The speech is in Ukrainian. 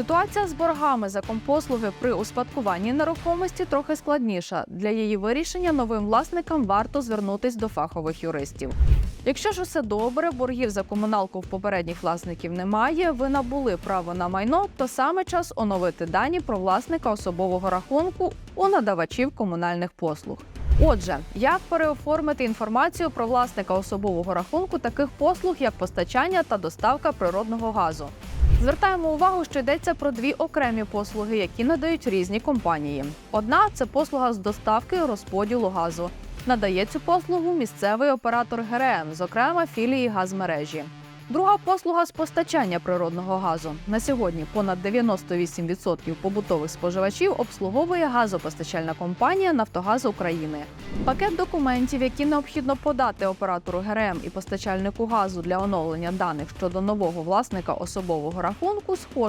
Ситуація з боргами за компослуги при успадкуванні нерухомості трохи складніша. Для її вирішення новим власникам варто звернутись до фахових юристів. Якщо ж усе добре, боргів за комуналку в попередніх власників немає, ви набули право на майно, то саме час оновити дані про власника особового рахунку у надавачів комунальних послуг. Отже, як переоформити інформацію про власника особового рахунку таких послуг, як постачання та доставка природного газу? Звертаємо увагу, що йдеться про дві окремі послуги, які надають різні компанії. Одна це послуга з доставки розподілу газу. Надає цю послугу місцевий оператор ГРМ, зокрема філії газмережі. Друга послуга з постачання природного газу. На сьогодні понад 98% побутових споживачів обслуговує газопостачальна компанія Нафтогаз України. Пакет документів, які необхідно подати оператору ГРМ і постачальнику газу для оновлення даних щодо нового власника особового рахунку, схожий